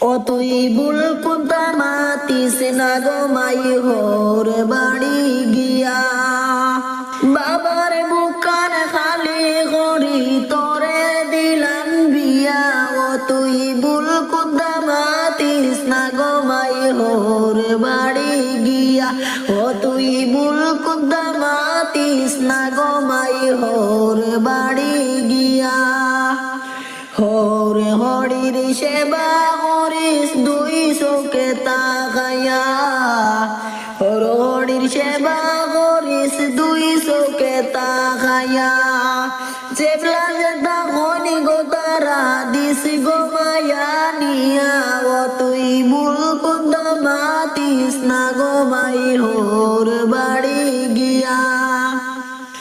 ও তুই বুল মাতিস না গো মাই হোর বাড়ি গিয়া। বাবার বুকার খালি করি তোরে দিলাম বিয়া। ও তুই বুল কুদা মাতিস না গো মাই হোর বাড়ি গিয়া। ও তুই বুল মাতিস না গো মাই হোর বাড়ি গিয়া। হরে হরির সেবা হরিস দুই চোখে তাকায়া হর হরির সেবা হরিস দুই চোখে তাকায়া চেপলা যেটা হনি গো তারা দিস গো মায়া নিয়া। ও তুই বুল কুন্দ মাতিস না গো মাই হোর বাড়ি গিয়া।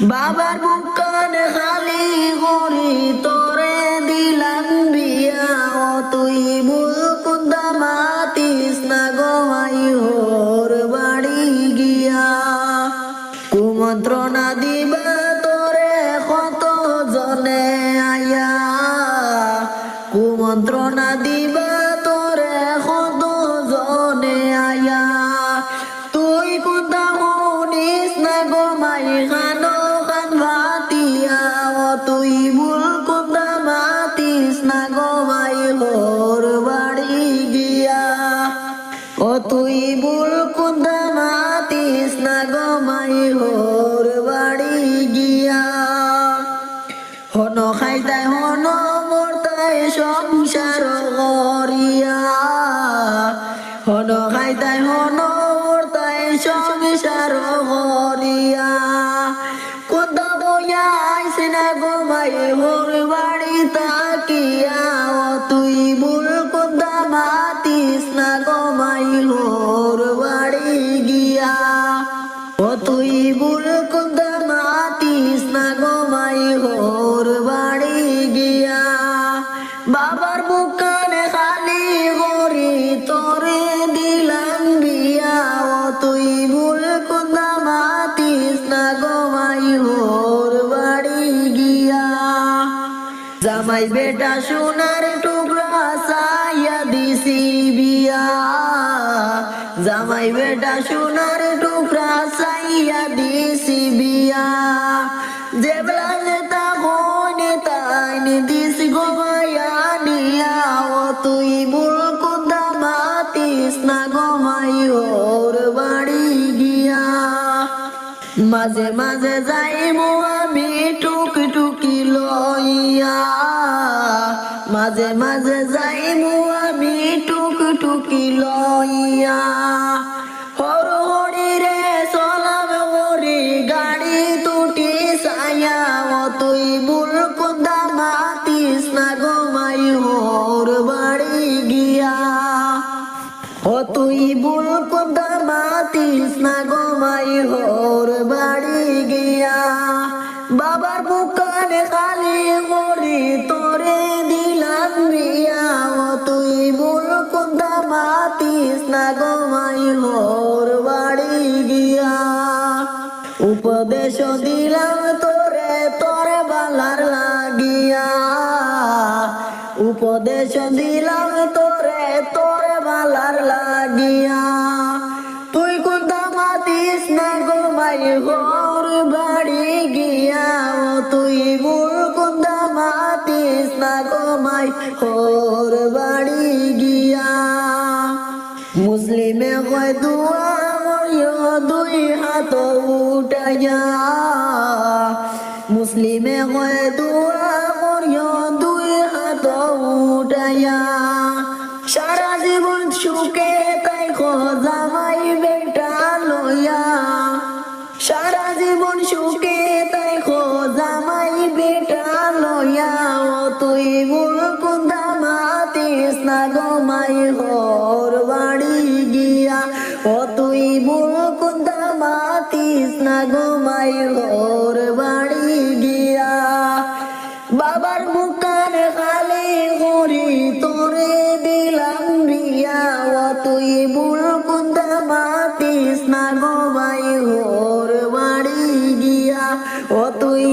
বাবার বুকান খালি করি তোরে কুমন্ত্রণা দিবা তোরে কত জনে আয়া। কুমন্ত্রণা দিবা তোরে কত জনে আয়া। তুই কোথা শুনিস না মাই খানো খান ভাতিয়া তুই বইয়া আইসে না গো মাই হোর বাড়ি তাকিয়া ও, তুই বুল কোথা মাতিস না গিয়া। বাবার বুকানে খালি গরি তোরে দিলাম জামাই বেটা সোনার টুকরা সাইয়া দিছি বিয়া। জামাই বেটা সোনার টুকরা সাইয়া দিছি বিয়া। যেবলা যেতা হনে তাইনি দিস গো মায়া নিয়া। ও তুই বুল কুদা মাতিস না গো মাই ওর বাড়ি গিয়া। মাঝে মাঝে যাইবো আমি টুক টুকি লইয়া। মাঝে মাঝে যাইবো আমি টুক টুকি লইয়া। হর হরি রে হরি গাড়ি তুটি সায়া ও তুই বুল কুদা মাতিস না গো মাই হোর বাড়ি গিয়া। ও তুই বুল কুদা মাতিস না গো মাই হোর বাড়ি গিয়া। বাবার বুকানে খালি না গো মাই বাড়ি গিয়া। উপদেশ দিলাম তোরে তোরে বালার লাগিয়া। উপদেশ দিলাম তোরে তোরে বালার লাগিয়া। তুই কোনটা মাতিস না গো মাই হোর বাড়ি গিয়া? ও তুই বুল কোনটা মাতিস না গো মাই বাড়ি উঠাইয়া মুসলিমে হয়ে দুয়া মরিয় দুই হাত উঠাইয়া। সারা জীবন সুখে তাই জামাই বেটা লইয়া। সারা জীবন সুখে ও তুই বুকুদা মাতিস না ঘুমাই ওর বাড়ি গিয়া। বাবার বুকার খালি করি তোরে দিলাম রিয়া। ও তুই বুকুদা মাতিস না ঘুমাই ওর বাড়ি গিয়া। ও তুই